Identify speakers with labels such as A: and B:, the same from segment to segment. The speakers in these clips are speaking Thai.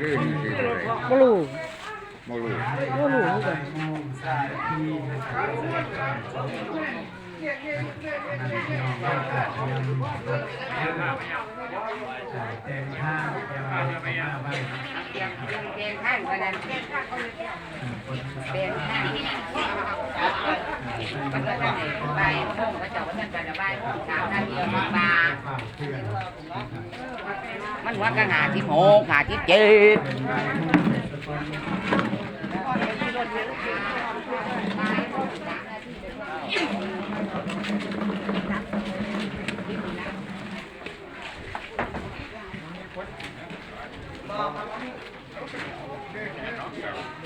A: ลื่นดีเลย
B: บ่รู้
A: บ่รู้
B: บ่รู้คือกัน
C: เปลี่ยนข้างกันนั้นเปลี่ยนข้างเปลี่ยนข้างมันก็จะใบห้องก็จะว่าจะจะใบห้องสามนาทีมาบา มันว่ากันหาที่หกหาที่เจ็ด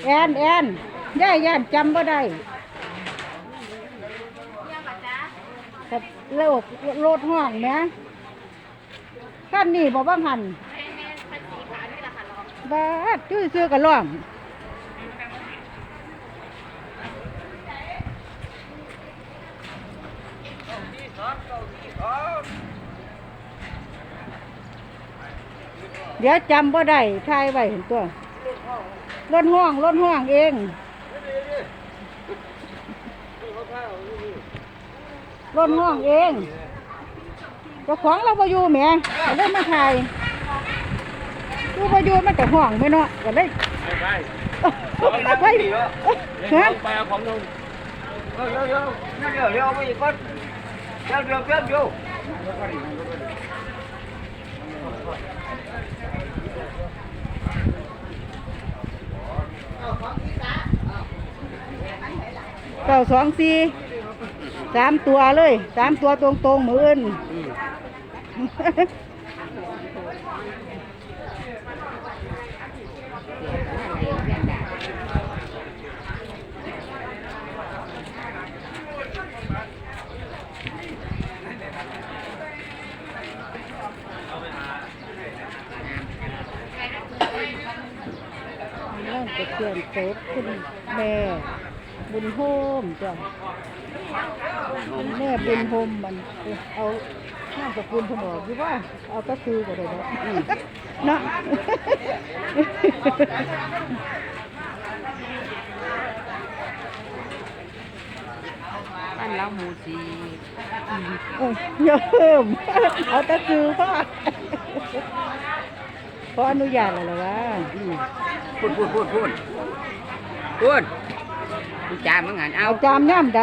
B: แอนแอนย่ายย่านจำบ่ได้กับโลดโลดห้องแหม ขั้นนี้บ่บ้างหันบาดชื่อซื้อกันร้องเดี๋ยวจำบ่ได้ทายไว้เห็นตัวรถห้องรถห้องเองรถห้องเอง เจ้าของเราบ่อยู่แหมก็เลยมาถ่ายอยู่บ่อยู่มันแต่ห้องไม่เนาะก็เลย
D: ไป
B: ไปฮะ
D: ไปเอาของลง
A: เดี๋ยวเดี๋ยวเดี๋ยวเดี๋ยวไปอีกคนเดี๋ยวเดี๋ยวเดี๋ยวเดี๋ยว
B: เก้าสองสี่สามตัวเลยสามตัวตรงตรงๆมือน รื่องจะเตือนโต๊ดคุณแม่บุญโฮมจ้ะคุณแม่บุญโฮมมันเอา ห้ามสกุลผนบอกอยู่ว่าเอาก็คือก็ได้แล้วอืมเนาะ
C: บ้านเราหมูสี
B: เอ้ยอย่าเพิ่มเอาก็คือพ่อขออนุญาตแล้วเหรอวะอืม
C: พูดพูดพูดพูดพูด พูดจามันงานเอา
B: เอาจามย่ำใด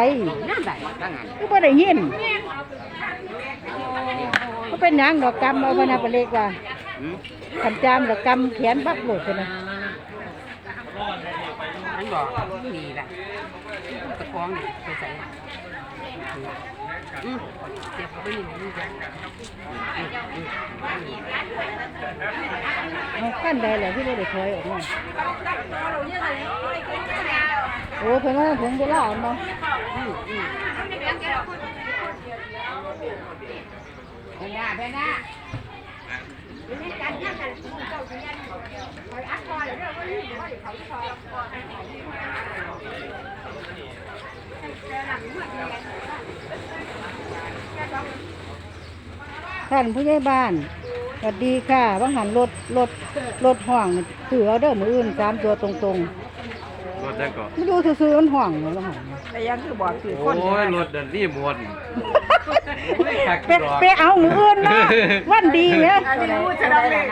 C: น้ำใส่ตั้งงาน
B: ก็บ่ได้ยินก็เป็นหยังดอกกำเอาพนาไปเล็กว่า
C: อืม
B: ขันจามดอกกำแขนบักโหลดไปนะ
C: มันบอกนี่แหละตะกองนี่ไปใส่อืมเจ็บไปนี่นี่จ้ะ
B: เอาขั้นใดแหละที่บ่ได้ถอยออกมา โอ้เพิ่นว่าถึงเวลาเนาะ
C: อืมอืมแพนด้าแพนด้า
B: ท่านผู้ใหญ่บ้านสวัสดีค่ะว่างหันรถรถรถห่วงถือเอาเด้อมืออื่นสามตัวตรง
D: รถได้ก่อน
B: ๆไม่ดูซื้อๆมันห่วงเลยละหัน
C: แต่ยังคือบอกคือ
D: โอ้ยรถเดินนี่หมด
B: ไปไปเอามืออื่นมาวันดีเนี่ย
C: รู้จะได้เลย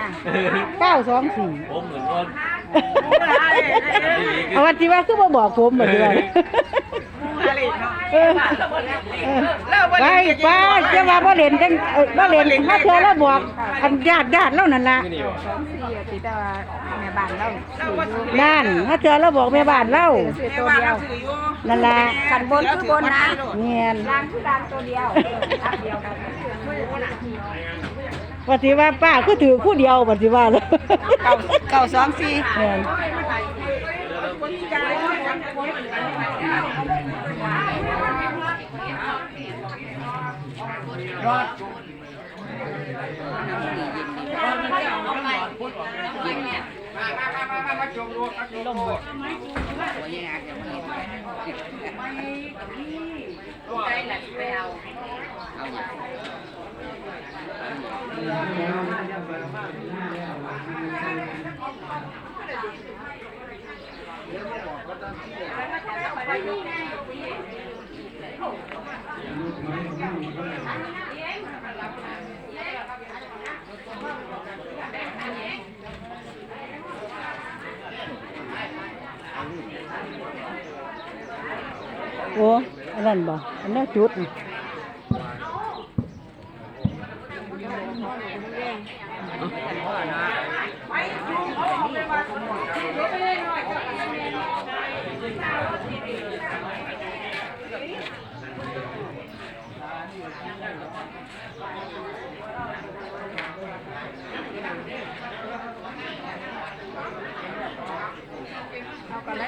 B: เก้าสองสี่
D: ผมเหมือนคน
B: เอาวันที่ว่าคือมาบอกผมเหมือนเดิม เออเออไปไปจะมาบ่เล่นจังเอ้ยบ่เล่นมาเธอแล้วบอกอันญาติญาติเล่านั่นล่ะ
D: นี่วะ
C: ติดแต่ว่าแม่บ้านเรา
B: นั่นมาเธอแล้วบอกแม่บ้านเล่า
C: คือตัวเดียว
B: นั่นล่ะ
C: ขันบนคือบนนะ
B: เงียน
C: ล่างคือล่างตัวเดียวทับเดียวกัน
B: ว่าสิว่าป้าคือถือคู่เดียวว่าสิว่าเลย
C: เก่าเก่าสองสี่
B: เงียน
C: รอดเย็น
E: มามามามาจมรถมาจมรถ
C: ตัวยังไงจะมีเอาอยู่
A: โอ้อั นนั้นบ่อันนั้นจุดนี่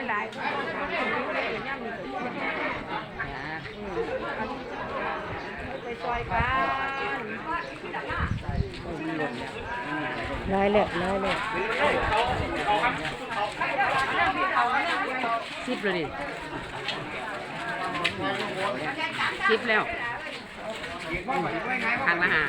A: หลาย แล้วหลายแล้ว
C: สิบเลยดิสิบแล้วทางละหา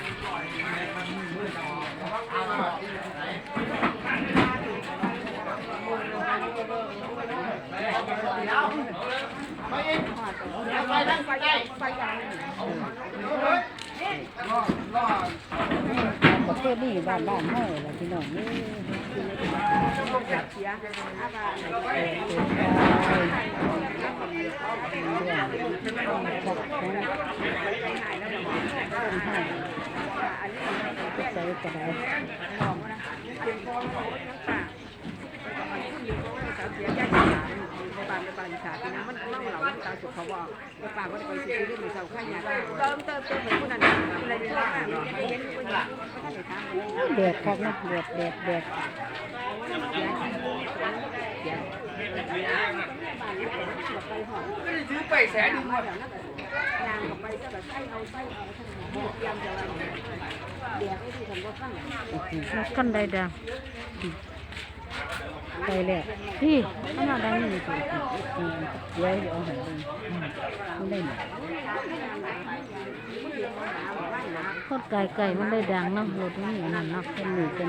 A: ประเทศนี้บ้านบ้านเฮาล่ะพี่น้องนี่ใส่กระดาษ แดดคักนะแดดแดดแดด
E: ถือไปแสนหนึ่งหมด
A: นักกันได้ดัง ไปแล้วพี่มันมาดังนี่สิเดี๋ยวเอาหันไปมันได้หมดโคตรไก่ไก่มันได้ดังเนาะรถนี่นนั่นเนาะเป็นหนึ่งเป็น